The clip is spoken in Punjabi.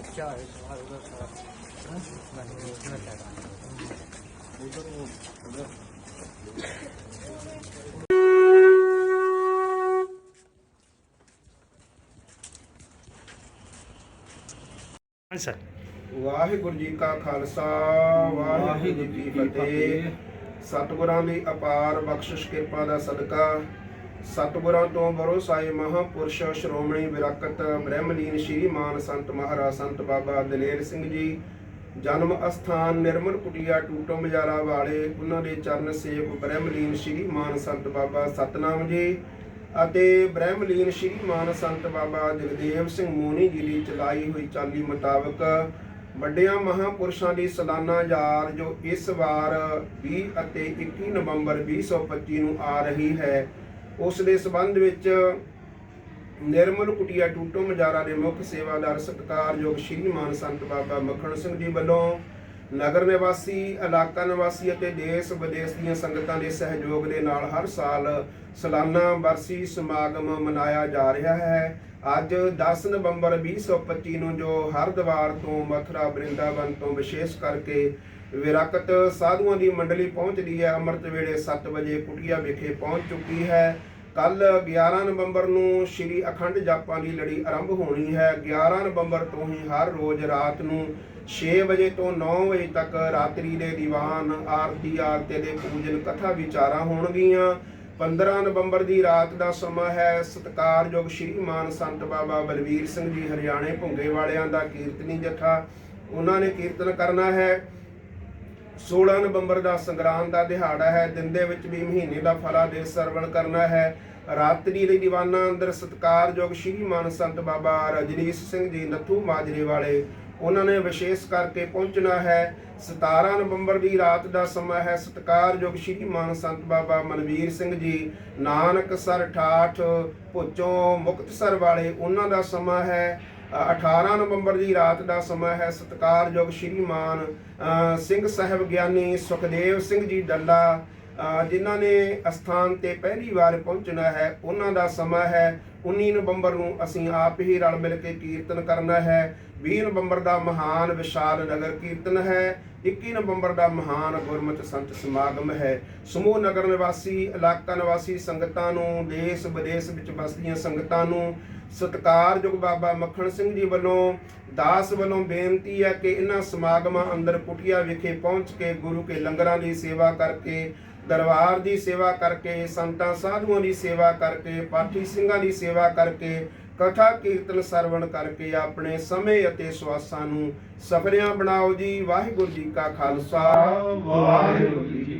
अच्छा है सवाल उधर था मैंने उधर कह रहा उधर वो उधर ਸਰ ਵਾਹਿਗੁਰੂ ਜੀ ਕਾ ਖਾਲਸਾ ਵਾਹਿਗੁਰੂ ਜੀ ਕੀ ਫਤਿਹ ਸਤਿਗੁਰਾਂ ਦੀ ਅਪਾਰ ਬਖਸ਼ਿਸ਼ ਕਿਰਪਾ ਦਾ ਸਦਕਾ ਸਤਿਗੁਰਾਂ ਤੋਂ ਬਰੋਸਾਏ ਮਹਾਪੁਰਸ਼ ਸ਼੍ਰੋਮਣੀ ਵਿਰਾਕਤ ਬ੍ਰਹਮਲੀਨ ਸ਼੍ਰੀ ਮਾਨ ਸੰਤ ਮਹਾਰਾਜ ਸੰਤ ਬਾਬਾ ਦਲੇਰ ਸਿੰਘ ਜੀ। ਜਨਮ ਅਸਥਾਨ ਨਿਰਮਲ ਕੁਟੀਆ ਟੂਟੋ ਮਜਾਰਾ ਵਾਲੇ, ਉਹਨਾਂ ਦੇ ਚਰਨ ਸੇਵਕ ਬ੍ਰਹਮਲੀਨ ਸ਼੍ਰੀ ਮਾਨ ਸੰਤ ਬਾਬਾ ਸਤਨਾਮ ਜੀ ਅਤੇ ਬ੍ਰਹਮਲੀਨ ਸ਼੍ਰੀ ਮਾਨ ਸੰਤ ਬਾਬਾ ਜਗਦੇਵ ਸਿੰਘ ਮੋਨੀ ਜੀ ਦੀ ਚਲਾਈ ਹੋਈ ਚਾਲੀ ਮੁਤਾਬਕ ਵੱਡਿਆਂ ਮਹਾਪੁਰਸ਼ਾਂ ਦੀ ਸਾਲਾਨਾ ਯਾਰ ਜੋ ਇਸ ਵਾਰ 20 ਅਤੇ 21 ਨਵੰਬਰ 2025 ਨੂੰ ਆ ਰਹੀ ਹੈ। ਉਸ ਦੇ ਸੰਬੰਧ ਵਿੱਚ ਨਿਰਮਲ ਕੁਟੀਆ ਟੂਟੋ ਮਜਾਰਾ ਦੇ ਮੁੱਖ ਸੇਵਾਦਾਰ ਸਤਿਕਾਰਯੋਗ ਸ਼੍ਰੀਮਾਨ ਸੰਤ ਬਾਬਾ ਮੱਖਣ ਸਿੰਘ ਜੀ ਵੱਲੋਂ ਨਗਰ ਨਿਵਾਸੀ, ਇਲਾਕਾ ਨਿਵਾਸੀ ਅਤੇ ਦੇਸ਼ ਵਿਦੇਸ਼ ਦੀਆਂ ਸੰਗਤਾਂ ਦੇ ਸਹਿਯੋਗ ਦੇ ਨਾਲ ਹਰ ਸਾਲ ਸਾਲਾਨਾ ਵਰਸੀ ਸਮਾਗਮ ਮਨਾਇਆ ਜਾ ਰਿਹਾ ਹੈ। ਅੱਜ 10 ਨਵੰਬਰ 2025 ਨੂੰ ਜੋ ਹਰਿਦੁਆਰ ਤੋਂ ਮਥੁਰਾ, ਬ੍ਰਿੰਦਾਵਨ ਤੋਂ ਵਿਸ਼ੇਸ਼ ਕਰਕੇ ਵਿਰਾਕਤ ਸਾਧੂਆਂ ਦੀ ਮੰਡਲੀ ਪਹੁੰਚਦੀ ਹੈ, ਅੰਮ੍ਰਿਤ ਵੇਲੇ 7 ਵਜੇ ਕੁਟੀਆ ਵਿਖੇ ਪਹੁੰਚ ਚੁੱਕੀ ਹੈ। ਕੱਲ 11 ਨਵੰਬਰ ਨੂੰ ਸ਼੍ਰੀ ਅਖੰਡ ਜਾਪਾਂ ਦੀ ਲੜੀ ਆਰੰਭ ਹੋਣੀ ਹੈ। 11 ਨਵੰਬਰ ਤੋਂ ਹੀ ਹਰ ਰੋਜ਼ ਰਾਤ ਨੂੰ 6 ਵਜੇ ਤੋਂ 9 ਵਜੇ ਤੱਕ ਰਾਤਰੀ ਦੇ ਦੀਵਾਨ, ਆਰਤੀ, ਆਰਤੇ ਦੇ ਪੂਜਨ ਕਥਾ ਵਿਚਾਰਾਂ ਹੋਣਗੀਆਂ। 15 ਨਵੰਬਰ ਦੀ ਰਾਤ ਦਾ ਸਮਾਂ ਹੈ। ਸਤਿਕਾਰਯੋਗ ਸ਼੍ਰੀ ਮਾਨ ਸੰਤ ਬਾਬਾ ਬਲਵੀਰ ਸਿੰਘ ਜੀ, ਹਰਿਆਣੇ ਭੁੰਗੇ ਵਾਲਿਆਂ ਦਾ ਕੀਰਤਨੀ ਜਥਾ। ਉਹਨਾਂ ਨੇ ਕੀਰਤਨ ਕਰਨਾ ਹੈ। 16 ਨਵੰਬਰ ਦਾ ਸੰਗਰਾਂਦ ਦਾ ਦਿਹਾੜਾ ਹੈ। ਦਿਨ ਦੇ ਵਿੱਚ ਵੀ ਮਹੀਨੇ ਦਾ ਫਲਾ ਦੇ ਸਰਵਣ ਕਰਨਾ ਹੈ। ਰਾਤਰੀ ਦੇ ਦੀਵਾਨਾਂ ਅੰਦਰ ਸਤਿਕਾਰਯੋਗ ਸ਼੍ਰੀ ਮਾਨ ਸੰਤ ਬਾਬਾ ਰਜਨੀਸ਼ ਸਿੰਘ ਜੀ, ਨੱਥੂ ਮਾਜਰੇ ਵਾਲੇ ਉਹਨਾਂ ਨੇ ਵਿਸ਼ੇਸ਼ ਕਰਕੇ ਪਹੁੰਚਣਾ ਹੈ। 17 ਨਵੰਬਰ ਦੀ ਰਾਤ ਦਾ ਸਮਾਂ ਹੈ। ਸਤਿਕਾਰਯੋਗ ਸ਼੍ਰੀ ਮਾਨ ਸੰਤ ਬਾਬਾ ਮਨਵੀਰ ਸਿੰਘ ਜੀ ਨਾਨਕ ਸਰ ਠਾਠ ਭੁੱਚੋਂ ਮੁਕਤਸਰ ਵਾਲੇ ਉਹਨਾਂ ਦਾ ਸਮਾਂ ਹੈ। ਅ, 18 ਨਵੰਬਰ ਦੀ ਰਾਤ ਦਾ ਸਮਾਂ ਹੈ। ਸਤਿਕਾਰਯੋਗ ਸ਼੍ਰੀ ਮਾਨ ਸਿੰਘ ਸਾਹਿਬ ਗਿਆਨੀ ਸੁਖਦੇਵ ਸਿੰਘ ਜੀ ਡੱਲਾ ਜਿਨ੍ਹਾਂ ਨੇ ਅਸਥਾਨ ਤੇ ਪਹਿਲੀ ਵਾਰ ਪਹੁੰਚਣਾ ਹੈ, ਉਹਨਾਂ ਦਾ ਸਮਾਂ ਹੈ 19 ਨਵੰਬਰ ਨੂੰ ਅਸੀਂ ਆਪ ਹੀ ਰਲ ਮਿਲ ਕੇ ਕੀਰਤਨ ਕਰਨਾ ਹੈ। 20 ਨਵੰਬਰ ਦਾ ਮਹਾਨ ਵਿਸ਼ਾਲ ਨਗਰ ਕੀਰਤਨ ਹੈ 21 ਨਵੰਬਰ ਦਾ ਮਹਾਨ ਗੁਰਮਤਿ ਸੰਤ ਸਮਾਗਮ ਹੈ। ਸਮੂਹ ਨਗਰ ਨਿਵਾਸੀ, ਇਲਾਕਾ ਨਿਵਾਸੀ ਸੰਗਤਾਂ ਨੂੰ ਦੇਸ਼ ਵਿਦੇਸ਼ ਵਿੱਚ ਵਸਦੀਆਂ ਸੰਗਤਾਂ ਨੂੰ ਸਤਿਕਾਰਯੋਗ ਬਾਬਾ ਮੱਖਣ ਸਿੰਘ ਜੀ ਵੱਲੋਂ ਦਾਸ ਵੱਲੋਂ ਬੇਨਤੀ ਹੈ ਕਿ ਇਹਨਾਂ ਸਮਾਗਮਾਂ ਅੰਦਰ ਕੁਟੀਆ ਵਿਖੇ ਪਹੁੰਚ ਕੇ ਗੁਰੂ ਕੇ ਲੰਗਰਾਂ ਦੀ ਸੇਵਾ ਕਰਕੇ, ਦਰਬਾਰ ਦੀ ਸੇਵਾ ਕਰਕੇ, ਸੰਤਾਂ ਸਾਧੂਆਂ ਦੀ ਸੇਵਾ ਕਰਕੇ, ਪਾਠੀ ਸਿੰਘਾਂ ਦੀ ਸੇਵਾ ਕਰਕੇ, ਕਥਾ ਕੀਰਤਨ ਸਰਵਣ ਕਰਕੇ ਆਪਣੇ ਸਮੇਂ ਅਤੇ ਸਵਾਸਾਂ ਨੂੰ ਸਫਲਿਆਂ ਬਣਾਓ ਜੀ। ਵਾਹਿਗੁਰੂ ਜੀ ਕਾ ਖਾਲਸਾ। ਵਾਹਿਗੁਰੂ ਜੀ